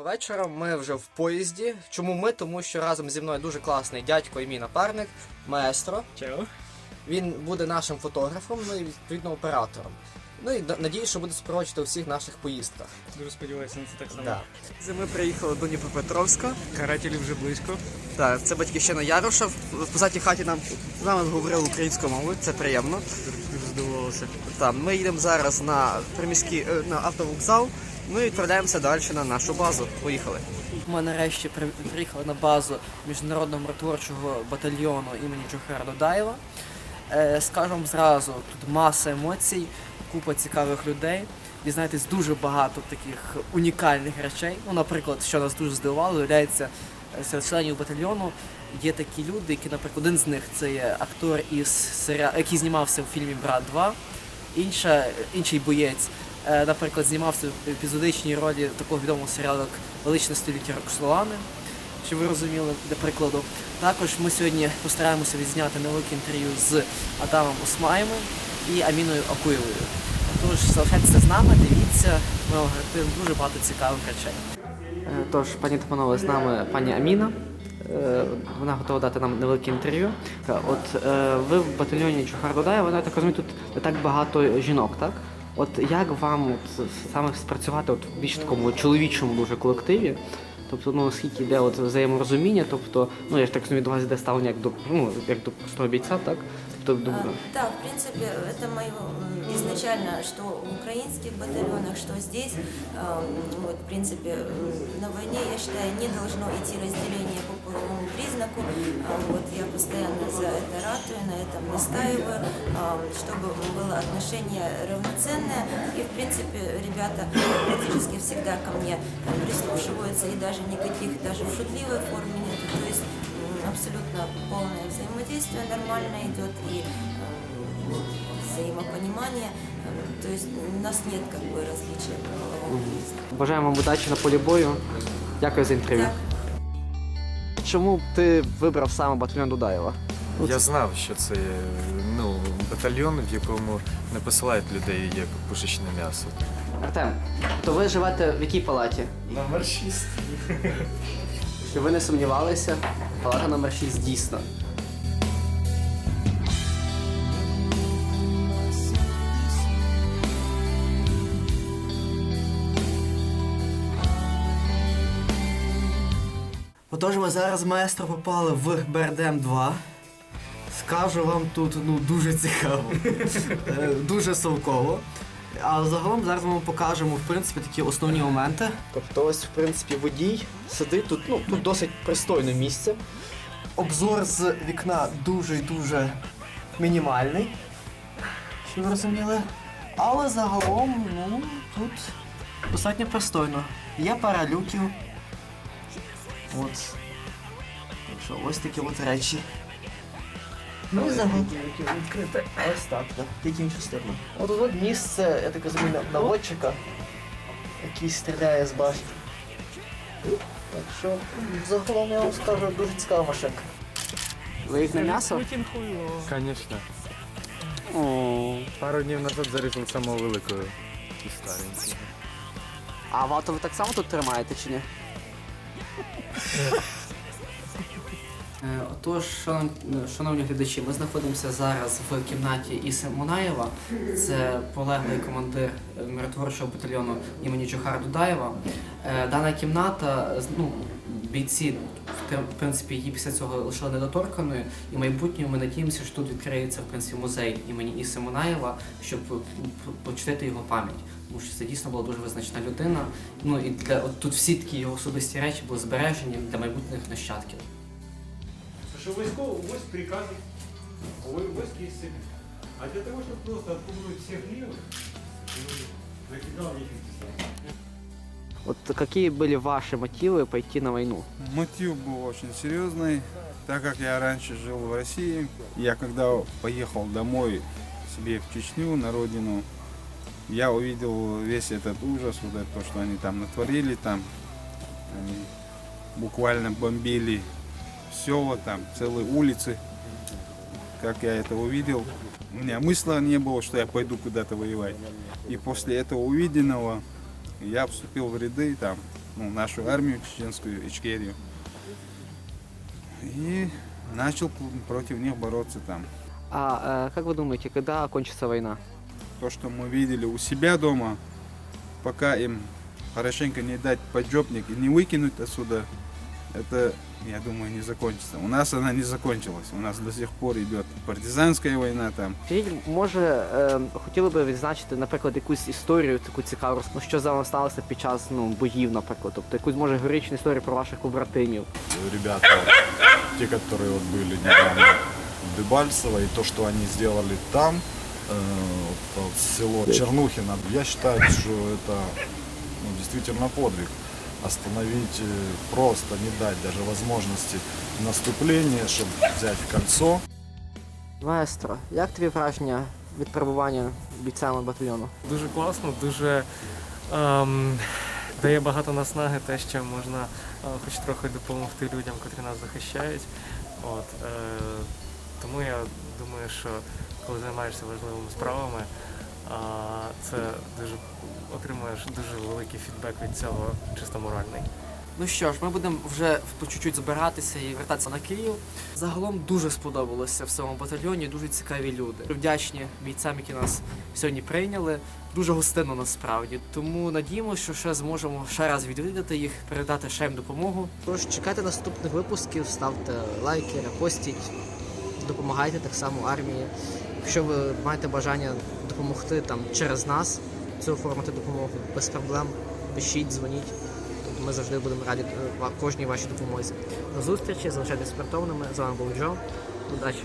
Доброго вечора. Ми вже в поїзді. Чому ми? Тому що разом зі мною дуже класний дядько і мій напарник, маестро. Чао. Він буде нашим фотографом, ну і відповідно оператором. Ну і надіюсь, що буде супроводжувати у всіх наших поїздках. Дуже сподіваюся на це так само. Да. Ми приїхали до Дніпропетровська. Карателі вже близько. Так, це батьківщина Яроша. В позатій хаті нам з нами говорили українською мовою, це приємно. Дуже здивувалося. Так, ми їдемо зараз на приміський е, на автовокзал. Ну і відправляємося далі на нашу базу. Поїхали. Ми нарешті приїхали на базу міжнародного миротворчого батальйону імені Джохара Додаєва. Е, скажемо зразу, тут маса емоцій, купа цікавих людей. Дізнаєтесь дуже багато таких унікальних речей. Ну, наприклад, що нас дуже здивувало, виявляється, е, серед членів батальйону є такі люди, які, наприклад, один з них це є актор із серіалу, який знімався в фільмі Брат 2. Інша, інший боєць, наприклад, знімався в епізодичній ролі такого відомого серіалу, як Величне століття Роксолани, щоб ви розуміли, для прикладу. Також ми сьогодні постараємося відзняти невелике інтерв'ю з Адамом Осмаєм і Аміною Акуєвою. Тож залишайтеся з нами, дивіться, ми готуємо дуже багато цікавих речей. Е, Тож, пані та з нами пані Аміна. Е, Вона готова дати нам невелике інтерв'ю. Е, От е, ви в батальйоні Чухар Додає, вона так розумію, тут не так багато жінок, так? От як вам от, саме спрацювати от, в більш такому чоловічому дуже колективі? Тобто, ну скільки йде от взаєморозуміння, тобто, ну я ж так розумію, до вас йде ставлення як до ну як до простого бійця, так? Тобто, до- А, Да, в принципі, це мое м, изначально, что в украинских батальонах, что здесь, а, м, вот, в принципе, на войне, я считаю, не должно идти разделение по половому признаку. А, Вот я постоянно за это ратую, на этом настаиваю, а, чтобы было отношение равноценное. И, в принципе, ребята практически всегда ко мне прислушиваются, и даже никаких, даже в шутливой форме нет. То есть абсолютно полное взаимодействие нормально идет и э, взаимопонимание. Э, То есть у нас нет как бы различия по половому признаку. Бажаємо вам удачі на полі бою. Дякую за інтерв'ю. Так. Чому б ти вибрав саме батальйон Дудаєва? Я знав, що це ну, батальйон, в якому не посилають людей як пушечне м'ясо. Артем, то ви живете в якій палаті? Номер 6. Щоб ви не сумнівалися, палата номер 6 дійсно. Отож, ми зараз маестро попали в БРДМ 2. Скажу вам тут ну, дуже цікаво, Е, дуже совково. А загалом зараз ми вам покажемо в принципі такі основні моменти. Тобто ось в принципі водій сидить тут, ну тут досить пристойне місце. Обзор з вікна дуже і дуже мінімальний. Що ви розуміли? Але загалом, ну, тут достатньо пристойно. Є пара люків. От. Так що ось такі от речі. Ну і загалом. Відкрите. Ось так, так. Тільки іншу сторону. От тут місце, я так розумію, наводчика, який стріляє з башти. Так що, загалом я вам скажу, дуже цікава машинка. Ви їх на м'ясо? Звісно. Пару днів назад зарізав самого великого і старенького. А вату ви так само тут тримаєте чи ні? Е, Отож, шановні глядачі, ми знаходимося зараз в кімнаті Іси Мунаєва. Це полеглий командир миротворчого батальйону імені Чохара Дудаєва. Е, Дана кімната, ну, бійці в принципі її після цього лишили недоторканою, і в майбутньому ми надіємося, що тут відкриється в принципі музей імені Іси Мунаєва, щоб п- п- його пам'ять. Тому що це дійсно була дуже визначна людина. Ну і для от тут всі такі його особисті речі були збережені для майбутніх нащадків. Что войсковый войск приказов, вой- войск есть цель. А для того, чтобы просто отпугнуть всех левых, ну, накидал нефиг Вот какие были ваши мотивы пойти на войну? Мотив был очень серьезный, так как я раньше жил в России. Я когда поехал домой себе в Чечню, на родину, я увидел весь этот ужас, вот это, то, что они там натворили, там они буквально бомбили села, там целые улицы. Как я это увидел, у меня мысли не было, что я пойду куда-то воевать. И после этого увиденного я вступил в ряды, там, ну, нашу армию чеченскую, Ичкерию. И начал против них бороться там. А э, как вы думаете, когда окончится война? То, что мы видели у себя дома, пока им хорошенько не дать поджопник и не выкинуть отсюда, это, я думаю, не закончится. У нас она не закончилась. У нас до сих пор идет партизанская война там. Скажіть, може, е, хотіли би відзначити, наприклад, якусь історію таку цікаву, ну, що з вами сталося під час ну, боїв, наприклад, тобто якусь може героїчну історію про ваших побратимів. ребята, те, которые вот были недавно в Дебальцево, и то, что они сделали там, э, вот, село Чернухино, я считаю, что это ну, действительно подвиг. Остановить э, просто, не дать даже возможности наступления, чтобы взять кольцо. Маестро, як тобі враження від перебування бійцями батальйону? Дуже класно, дуже ем, дає багато наснаги те, що можна е, хоч трохи допомогти людям, котрі нас захищають. От, е, тому я думаю, що коли займаєшся важливими справами, а, це дуже отримуєш дуже великий фідбек від цього, чисто моральний. Ну що ж, ми будемо вже по чуть-чуть збиратися і вертатися на Київ. Загалом дуже сподобалося в цьому батальйоні, дуже цікаві люди. Вдячні бійцям, які нас сьогодні прийняли. Дуже гостинно насправді. Тому надіємося, що ще зможемо ще раз відвідати їх, передати ще їм допомогу. Тож чекайте наступних випусків, ставте лайки, репостіть, допомагайте так само армії. Якщо ви маєте бажання допомогти там через нас, цю оформити допомогу без проблем, пишіть, дзвоніть. Тобто ми завжди будемо раді е, кожній вашій допомозі. До зустрічі, залишайтесь спортовними. З вами був Джо. Удачі!